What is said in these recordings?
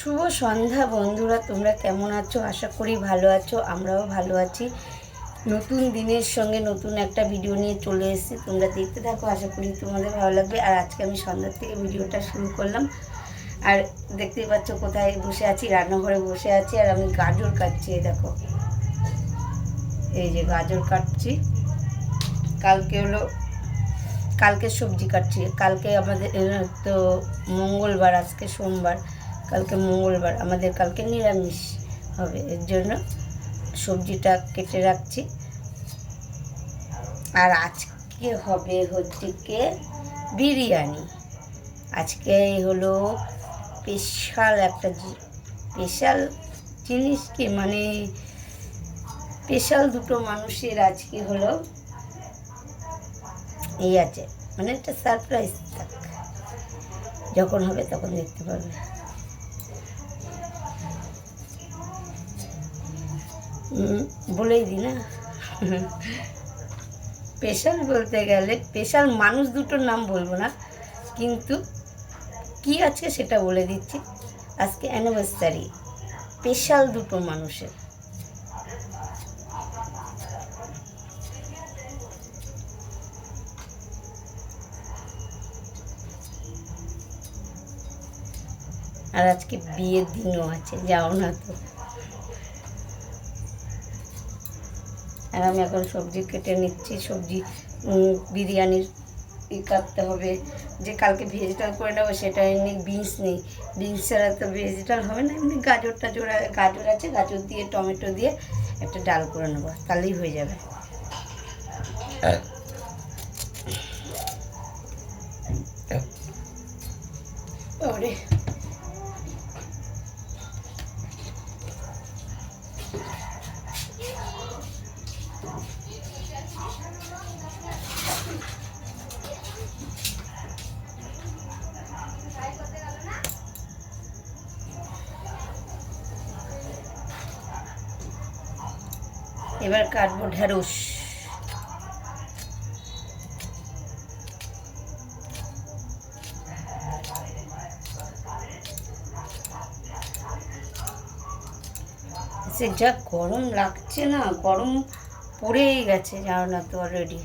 শুভ সন্ধ্যা বন্ধুরা, তোমরা কেমন আছো? আশা করি ভালো আছো, আমরাও ভালো আছি। নতুন দিনের সঙ্গে নতুন একটা ভিডিও নিয়ে চলে এসেছি। তোমরা দেখতে থাকো, আশা করি তোমাদের ভালো লাগবে। আর আজকে আমি সন্ধ্যার থেকে ভিডিওটা শুরু করলাম। আর দেখতেই পাচ্ছ কোথায় বসে আছি, রান্নাঘরে বসে আছি, আর আমি গাজর কাটছি দেখো। এই যে গাজর কাটছি। কালকে হলো, কালকে সবজি কাটছি। কালকে আমাদের তো মঙ্গলবার, আজকে সোমবার। কালকে মঙ্গলবার, আমাদের কালকে নিরামিষ হবে। এর জন্য সবজিটা কেটে রাখছি। আর আজকে হবে হচ্ছে কে বিরিয়ানি। আজকে হলো স্পেশাল একটা স্পেশাল জিনিস কি? মানে স্পেশাল দুটো মানুষের আজকে হলো এই আছে। মানে একটা সারপ্রাইজ থাক। যখন হবে তখন দেখতে পাবে বলেই দি না। স্পেশাল বলতে গেলে, স্পেশাল মানুষ দুটোর নাম বলব না, কিন্তু কি আছে সেটা বলে দিচ্ছি। আজকে অ্যানিভার্সারি স্পেশাল দুটো মানুষের। আর আজকে বিয়ের দিনও আছে, যাও না তো। আর আমি এখন সবজি কেটে নিচ্ছি সবজি বিরিয়ানির ই কাটতে হবে। যে কালকে ভেজিটাল করে নেব সেটা এমনি বিনস নেই। বিনস ছাড়া তো ভেজিটাল হবে না এমনি গাজর টাজর গাজর আছে গাজর দিয়ে টমেটো দিয়ে একটা ডাল করে নেব তাহলেই হয়ে যাবে। ওরে কাটবো ঢেঁড়স। সে যা গরম লাগছে না, গরম পড়েই গেছে, জানো না তো অলরেডি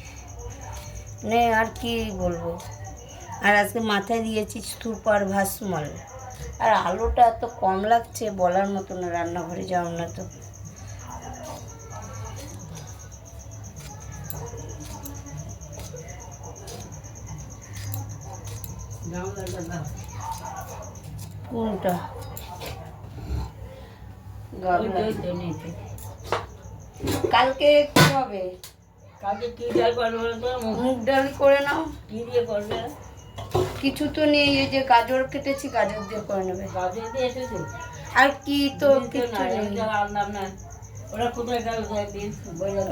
মানে আর কি বলব? আর আজকে মাথায় দিয়েছি সুপার ভাসমল। আর আলোটা এত কম লাগছে বলার মতো না রান্নাঘরে যাও না তো। কোনটা? কালকে কি হবে? কালকে কি ডাল করবে মুগ ডাল করে নাও। কি দিয়ে করবে? কিছু তো নেই এই যে গাজর কেটেছি গাজর দিয়ে করে নেবে। গাজর দিয়ে এসেছে আর কি তো কিছু নেই। আনলাম না। ওরা কোথায় গেল।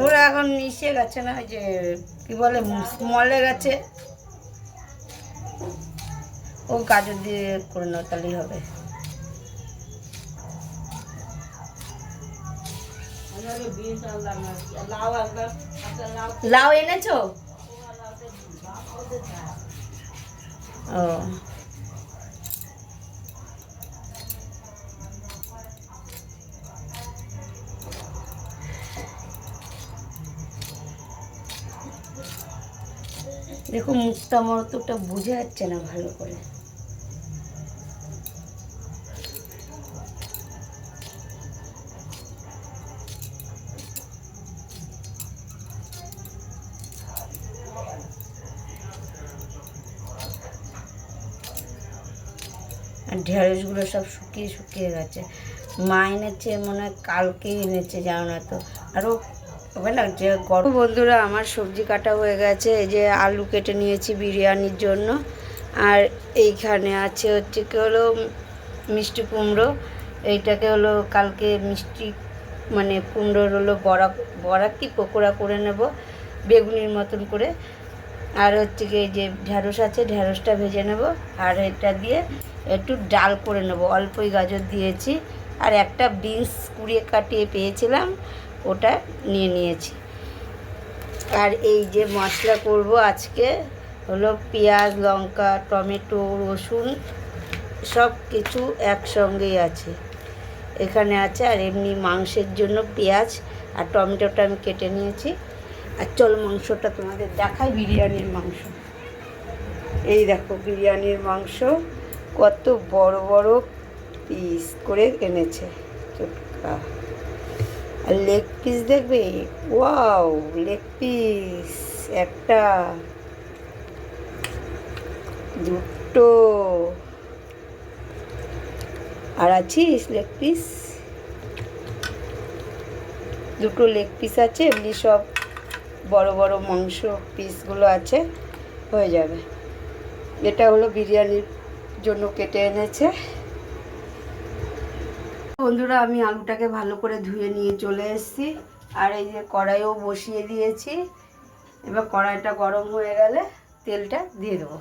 ওরা এখন মিশে গেছে না ওই যে কি বলে মলে গেছে। ও গাজর দিয়ে করে নাও, তাহলেই হবে। লাউ এনেছো? ও। দেখো মুখটা আমার অতটা বোঝা যাচ্ছে না ভালো করে। ঢেঁড়সগুলো সব শুকিয়ে শুকিয়ে গেছে। মা এনেছে, মনে হয় কালকে এনেছে, জানো না তো। আরও না যে গরম বন্ধুরা, আমার সবজি কাটা হয়ে গেছে। এই যে আলু কেটে নিয়েছি বিরিয়ানির জন্য। আর এইখানে আছে হচ্ছে কি হলো, মিষ্টি কুমড়ো। এইটাকে হলো কালকে মিষ্টি মানে কুমড়োর হলো বড়া বড়া কি পকোড়া করে নেব, বেগুনির মতন করে। আর হচ্ছে কি এই যে ঢ্যাঁড়স আছে ঢ্যাঁড়সটা ভেজে নেব। আর এটা দিয়ে একটু ডাল করে নেব। অল্পই গাজর দিয়েছি আর একটা বিনস কুড়িয়ে কাটিয়ে পেয়েছিলাম, ওটা নিয়ে নিয়েছি। আর এই যে মশলা করব আজকে হলো পেঁয়াজ, লঙ্কা, টমেটো, রসুন সব কিছু একসঙ্গেই আছে। এখানে আছে আর এমনি মাংসের জন্য পেঁয়াজ আর টমেটোটা আমি কেটে নিয়েছি। আর চল মাংসটা তোমাদের দেখাই, বিরিয়ানির মাংস। এই দেখো, বিরিয়ানির মাংস। কত বড় বড় পিস করে এনেছে। চটকা। আর লেগ পিস দেখবে? ওয়াও লেগ পিস একটা। দুটো। আর আছিস লেগ পিস দুটো লেগ পিস আছে, এমনি সব বড় বড় মাংস পিসগুলো আছে, হয়ে যাবে। এটা হলো বিরিয়ানির জন্য কেটে এনেছে। বন্ধুরা, আমি আলুটাকে ভালো করে ধুয়ে নিয়ে চলে এসেছি। আর এই যে কড়াইও বসিয়ে দিয়েছি। এবার কড়াইটা গরম হয়ে গেলে তেলটা দিয়ে দেবো।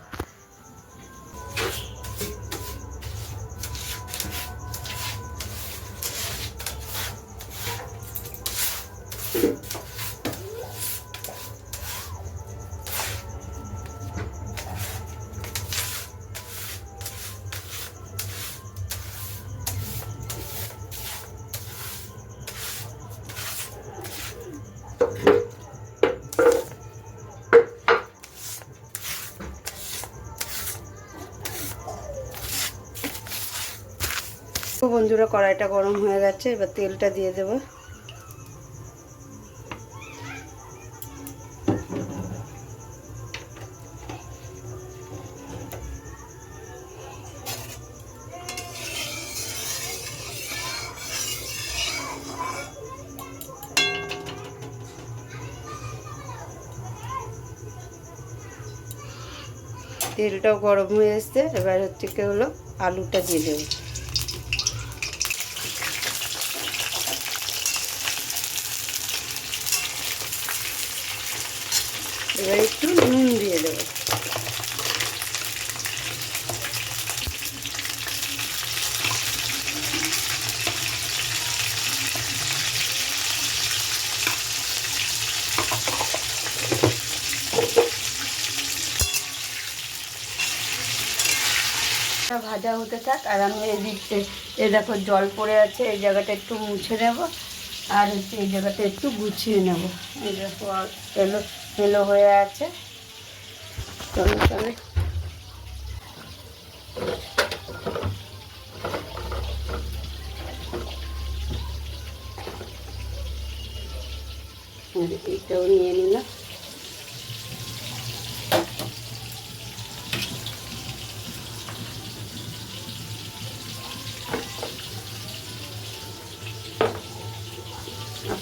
বন্ধুরা, কড়াইটা গরম হয়ে গেছে, এবার তেলটা দিয়ে দেবো। তেলটাও গরম হয়ে এসছে, এবার হচ্ছে কি হলো, আলুটা দিয়ে দেবো এবার একটু নুন দিয়ে দেবো এটা ভাজা হতে থাক, আর আমি এদিকে এই দেখো জল পড়ে আছে, এই জায়গাটা একটু মুছে নেব, আর হচ্ছে এই জায়গাটা একটু গুছিয়ে নেব। এই দেখো এলো এলো হয়ে আছে। চলো, চলে। এইটাও নিয়ে নিলাম।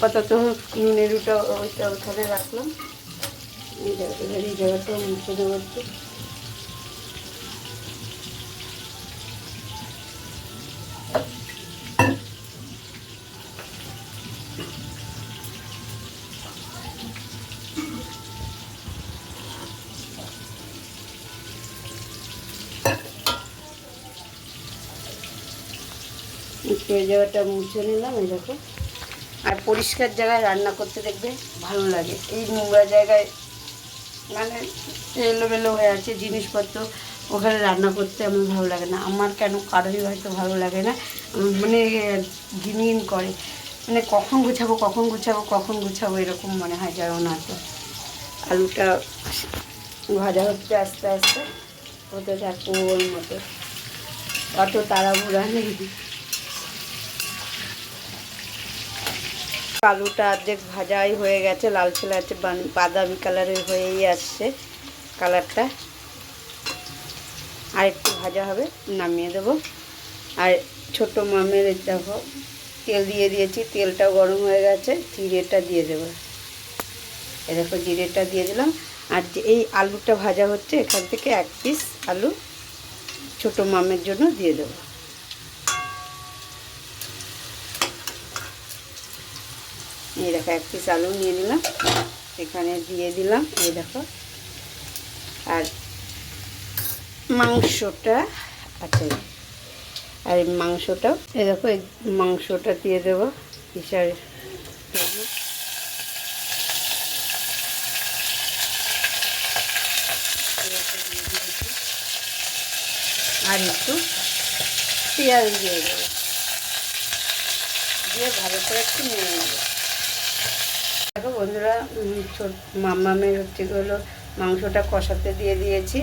আপাতত নুনের ওটা ওইটা ওখানে রাখলাম। এবার এই জায়গাটা মুছে একটু। এই জায়গাটা মুছে নিলাম দেখো। আর পরিষ্কার জায়গায় রান্না করতে দেখবে ভালো লাগে। এই নোংরা জায়গায় মানে এলোমেলো হয়ে আছে জিনিসপত্র, ওখানে রান্না করতে আমার ভালো লাগে না। আমার কেন কারোরই হয়তো ভালো লাগে না। মানে ঘিনঘিন করে। মানে কখন গুছাবো কখন গুছাবো কখন গুছাবো এরকম মনে হয় যায় না তো। আলুটা ভাজা হচ্ছে আস্তে আস্তে। হতে থাকব ওর মতো। অত তাড়াহুড়া নেই। আলুটা অর্ধেক ভাজাই হয়ে গেছে লালচে লালচে বাদামি কালারের হয়েই আসছে কালারটা। আর একটু ভাজা হবে, নামিয়ে দেবো। আর ছোট মামের দেখো, তেল দিয়ে দিয়েছি, তেলটাও গরম হয়ে গেছে, জিরেটা দিয়ে দেবো। এ দেখো, জিরেটা দিয়ে দিলাম। আর যে এই আলুটা ভাজা হচ্ছে, এখান থেকে এক পিস আলু ছোট মামের জন্য দিয়ে দেবো। এই দেখো, এক পিস আলু নিয়ে নিলাম। এখানে দিয়ে দিলাম, এই দেখো। আর মাংসটা আছে। আর এই মাংসটাও এই দেখো, এই মাংসটা দিয়ে দেবো হিসাবে আর একটু পেঁয়াজ দিয়ে দেবো। দিয়ে ভালো করে একটু নিয়ে নেব। বন্ধুরা মামামের হচ্ছে হলো মাংসটা কষাতে দিয়ে দিয়েছি।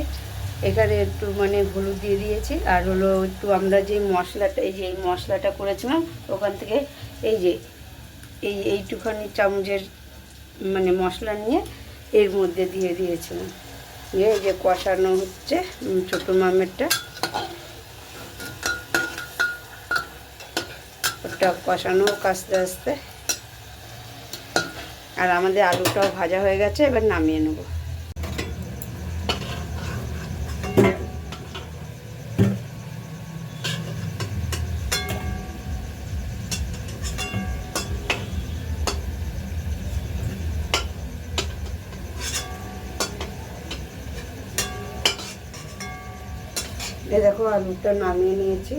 এখানে একটু মানে হলুদ দিয়ে দিয়েছি। আর হলো একটু আমরা যে মশলাটা, এই যে এই মশলাটা করেছিলাম, ওখান থেকে এই যে, এই এইটুখানি চামচের মানে মশলা নিয়ে এর মধ্যে দিয়ে দিয়েছিলাম। দিয়ে এই যে কষানো হচ্ছে ছোটো মামেরটা। ওটা কষানো হোক আস্তে আস্তে। আর আমাদের আলুটাও ভাজা হয়ে গেছে এবার নামিয়ে নেব। দেখো আলুটা নামিয়ে নিয়েছি।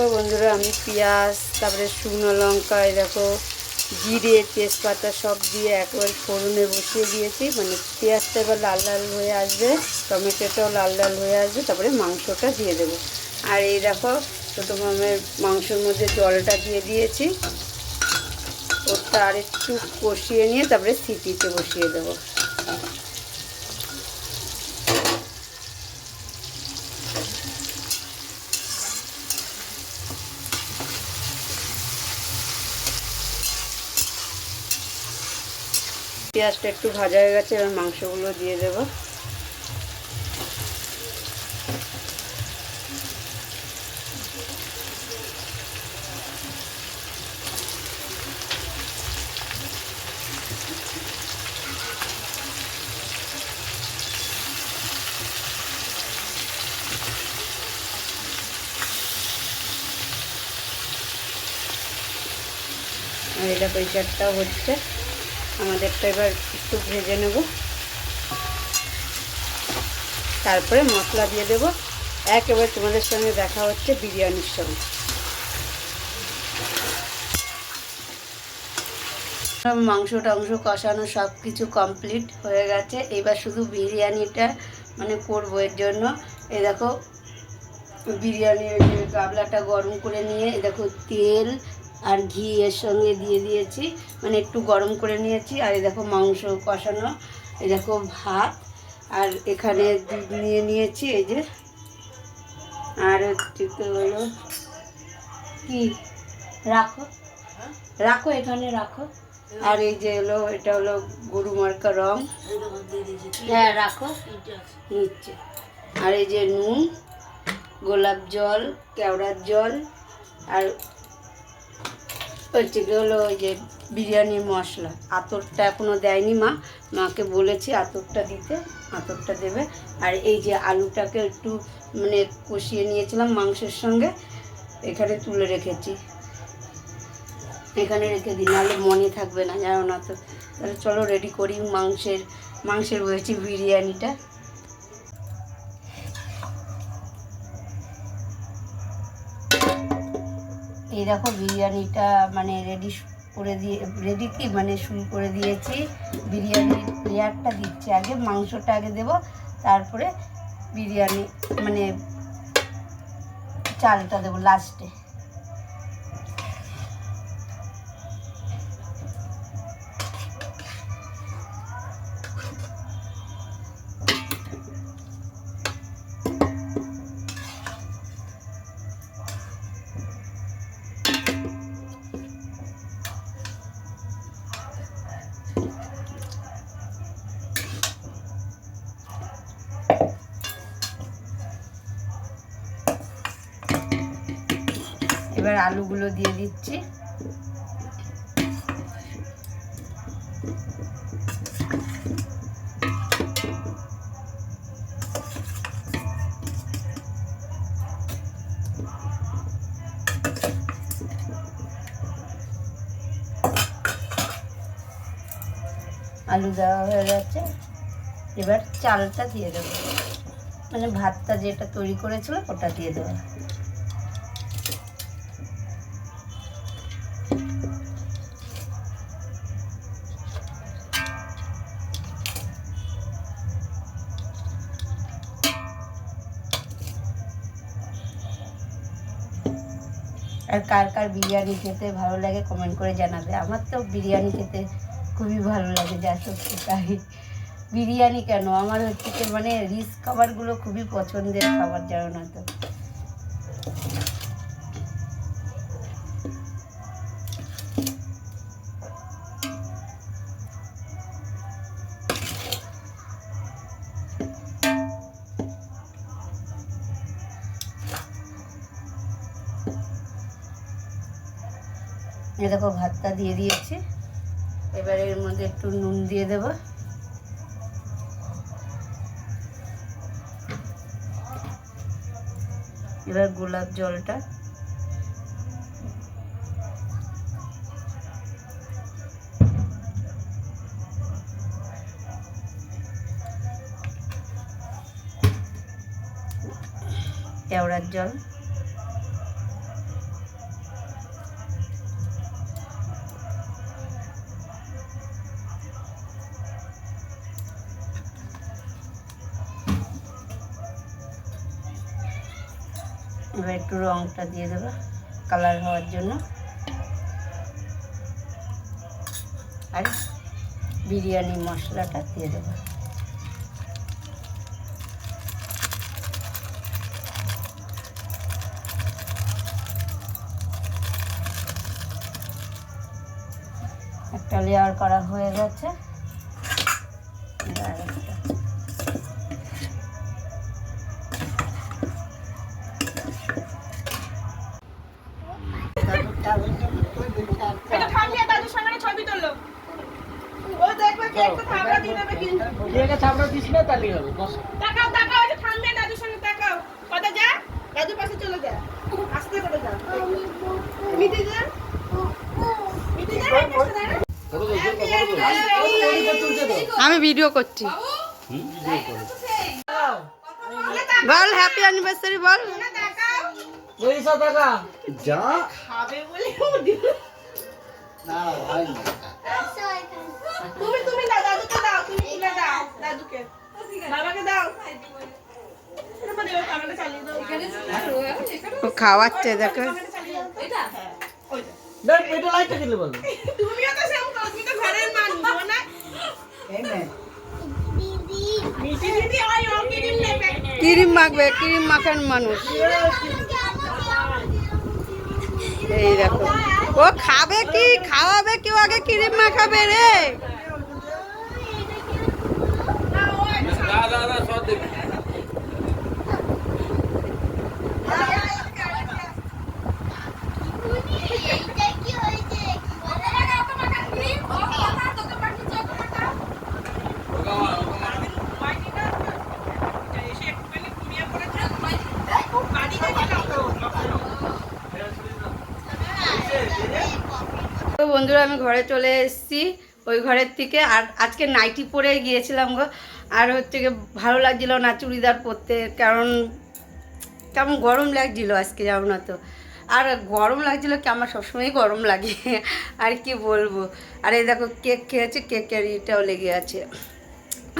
দেখো বন্ধুরা, আমি পেঁয়াজ, তারপরে শুকনো লঙ্কা, এই দেখো, জিরে, তেজপাতা সব দিয়ে একবার ফোড়নে বসিয়ে দিয়েছি। মানে পেঁয়াজটা এবার লাল লাল হয়ে আসবে, টমেটোটাও লাল লাল হয়ে আসবে, তারপরে মাংসটা দিয়ে দেবো। আর এই দেখো মামের মাংসের মধ্যে জলটা দিয়ে দিয়েছি। ওটা আর একটু কষিয়ে নিয়ে তারপরে সিটিতে বসিয়ে দেবো। পেঁয়াজটা একটু ভাজা হয়ে গেছে এবার মাংসগুলো দিয়ে দেব। এটা প্রেশারটাও হচ্ছে। আমাদেরটা এবার একটু ভেজে নেব। তারপরে মশলা দিয়ে দেবো। একেবারে তোমাদের সঙ্গে দেখা হচ্ছে বিরিয়ানির সঙ্গে। মাংস টাংস কষানো সব কিছু কমপ্লিট হয়ে গেছে। এবার শুধু বিরিয়ানিটা মানে করব এর জন্য। এই দেখো, বিরিয়ানির গাবলাটা গরম করে নিয়ে, এ দেখো তেল আর ঘি এর সঙ্গে দিয়ে দিয়েছি। মানে একটু গরম করে নিয়েছি। আর এই দেখো মাংস কষানো, এই দেখো ভাত। আর এখানে দুধ নিয়ে নিয়েছি এই যে, আর হলো কি? রাখো। রাখো এখানে, রাখো। আর এই যে হলো, এটা হলো গরু মার্কা রং। হ্যাঁ রাখো। নিচ্ছে। আর এই যে নুন, গোলাপ জল, কেওড়ার জল, আর কি হলো ওই যে বিরিয়ানির মশলা। আতরটা এখনও দেয়নি মা। মাকে বলেছি আতরটা দিতে, আতরটা দেবে। আর এই যে আলুটাকে একটু মানে কষিয়ে নিয়েছিলাম মাংসের সঙ্গে, এখানে তুলে রেখেছি। এখানে রেখে দিই, নাহলে মনে থাকবে না, জানো না তো। তাহলে চলো রেডি করি মাংসের মাংসের বলেছি বিরিয়ানিটা। এই দেখো বিরিয়ানিটা মানে রেডি করে দিয়ে রেডি কি? মানে শুরু করে দিয়েছি। বিরিয়ানির লেয়ারটা দিচ্ছি আগে, মাংসটা আগে দেব, তারপরে বিরিয়ানি মানে চালটা দেবো লাস্টে এবার আলুগুলো দিয়ে দিচ্ছি। আলু দেওয়া হয়ে গেছে। এবার চালটা দিয়ে দেবো। মানে ভাতটা যেটা তৈরি করেছিল ওটা দিয়ে দেবো। আর কার কার বিরিয়ানি খেতে ভালো লাগে কমেন্ট করে জানাবে। আমার তো বিরিয়ানি খেতে খুবই ভালো লাগে, যা সত্যি তাই। বিরিয়ানি কেন? আমার হচ্ছে মানে রিচ খাবারগুলো খুবই পছন্দের খাবার, জানো না তো? এ দেখো ভাতটা দিয়ে দিয়েছি। এবার এর মধ্যে একটু নুন দিয়ে দেব। এবার গোলাপ জলটা। কেওড়ার জল। এবার একটু রংটা দিয়ে দেবো কালার হওয়ার জন্য। আর বিরিয়ানি মশলাটা দিয়ে দেবো। একটা লেয়ার করা হয়ে গেছে। দেখবে কি একটা থামড়া দিয়ে দেবে কিন্তু। জায়গা চাপড়া দিস না তাহলে হবে বস। তাকাও তাকাও এটা থামবে দাদুর সঙ্গে তাকাও। কথা যা? দাদুর পাশে চলে যা। আস্তে করে যা। মিটে যা। মিটে যা এই পাশে দাঁড়া। আমি ভিডিও করছি। বল হ্যাপি অ্যানিভার্সারি বল। যা। খাবে বলে দিল। তুমি তুমি দাও দাদুকে দাও দাও দাদুকে বাবাকে দাও। খাওয়াচ্ছে দেখো। কিরিম ক্রিম মাখবে ক্রিম মাখার মানুষ। এই দেখো। ও খাবে কি? খাওয়াবে কেউ আগে ক্রিম মাখাবে রে এসে একটুখানি ঘুমিয়ে পড়েছে বাড়িতে গেলাম তো বন্ধুরা, আমি ঘরে চলে এসেছি ওই ঘরের থেকে। আর আজকে নাইটি পরে গিয়েছিলাম গো। আর হচ্ছে গিয়ে ভালো লাগছিল না চুড়িদার পরতে, কারণ কেমন গরম লাগছিল আজকে যাও না তো? আর গরম লাগছিল কি, আমার সবসময় গরম লাগে। আর কি বলব? আর এই দেখো, কেক খেয়েছে কেকের ইটাও লেগে আছে।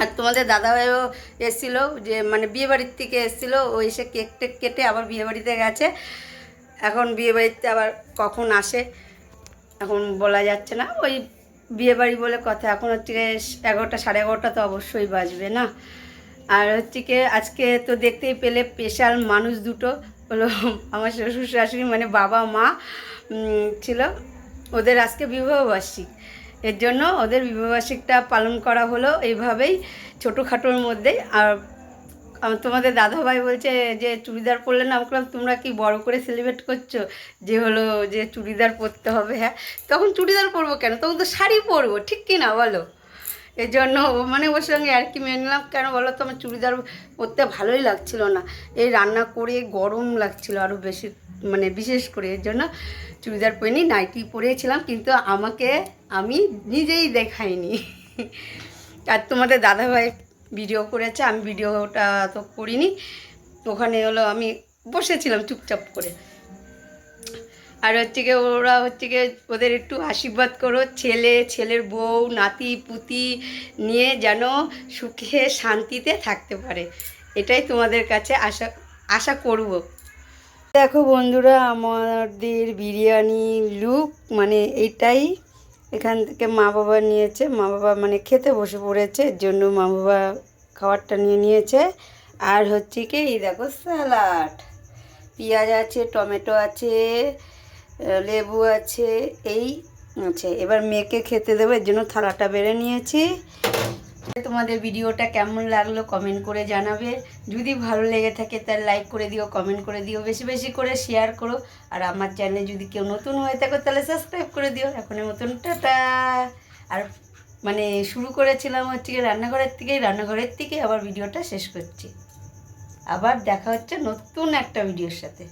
আর তোমাদের দাদাভাইও এসেছিল, যে মানে বিয়েবাড়ির থেকে এসেছিল, ও এসে কেক টেক কেটে আবার বিয়েবাড়িতে গেছে। এখন বিয়েবাড়িতে আবার কখন আসে? এখন বলা যাচ্ছে না, ওই বিয়ে বাড়ি বলে কথা। এখন হচ্ছে এগারোটা, সাড়ে এগারোটা তো অবশ্যই বাজবে না। আর হচ্ছে আজকে তো দেখতেই পেলে স্পেশাল মানুষ দুটো, হলো আমার শ্বশুর শাশুড়ি মানে বাবা, মা ছিল। ওদের আজকে বিবাহবার্ষিক। এর জন্য ওদের বিবাহবার্ষিকটা পালন করা হলো এইভাবেই, ছোটোখাটোর মধ্যেই। আর তোমাদের দাদাভাই বলছে যে চুড়িদার পরলে না বললাম, তোমরা কি বড় করে সেলিব্রেট করছ যে হলো যে চুড়িদার পরতে হবে? হ্যাঁ তখন চুড়িদার পরবো কেন? তখন তো শাড়ি পরবো, ঠিক কি না বলো? এর জন্য মানে ওর সঙ্গে আর কি মেনে নিলাম। কেন বলো তো, আমার চুড়িদার পরতে ভালোই লাগছিল না। এই রান্না করে গরম লাগছিল আরও বেশি মানে বিশেষ করে, এর জন্য চুড়িদার পরিনি নাইটি পরেছিলাম, কিন্তু আমাকে আমি নিজেই দেখাইনি। আর তোমাদের দাদাভাই ভিডিও করেছে, আমি ভিডিওটা তো করিনি। ওখানে হলো আমি বসেছিলাম চুপচাপ করে। আর হচ্ছে গিয়ে ওরা হচ্ছে গিয়ে ওদের একটু আশীর্বাদ করো, ছেলে, ছেলের বউ, নাতি, পুতি নিয়ে যেন সুখে, শান্তিতে থাকতে পারে। এটাই তোমাদের কাছে আশা আশা করব। দেখো বন্ধুরা, আমাদের বিরিয়ানি লুক মানে এইটাই এখান থেকে মা বাবা নিয়েছে। মা বাবা মানে খেতে বসে পড়েছে, এর জন্য মা বাবা খাবারটা নিয়ে নিয়েছে। আর হচ্ছে কি, এই দেখো স্যালাড। পেঁয়াজ আছে, টমেটো আছে লেবু আছে, এই আছে। এবার মেয়েকে খেতে দেবো, এর জন্য থালাটা বেড়ে নিয়েছি। তোমাদের ভিডিওটা কেমন লাগল কমেন্ট করে জানাবে। যদি ভালো লেগে থাকে তাহলে লাইক করে দিও কমেন্ট করে দিও, বেশি বেশি করে শেয়ার করো। আর আমার চ্যানেলে যদি কেউ নতুন হয়ে থাকো তাহলে সাবস্ক্রাইব করে দিও। এখনের মতন টাটা। আর মানে শুরু করেছিলাম হচ্ছে রান্নাঘরের থেকেই, রান্নাঘরের থেকে আবার ভিডিওটা শেষ করছি। আবার দেখা হচ্ছে নতুন একটা ভিডিওর সাথে।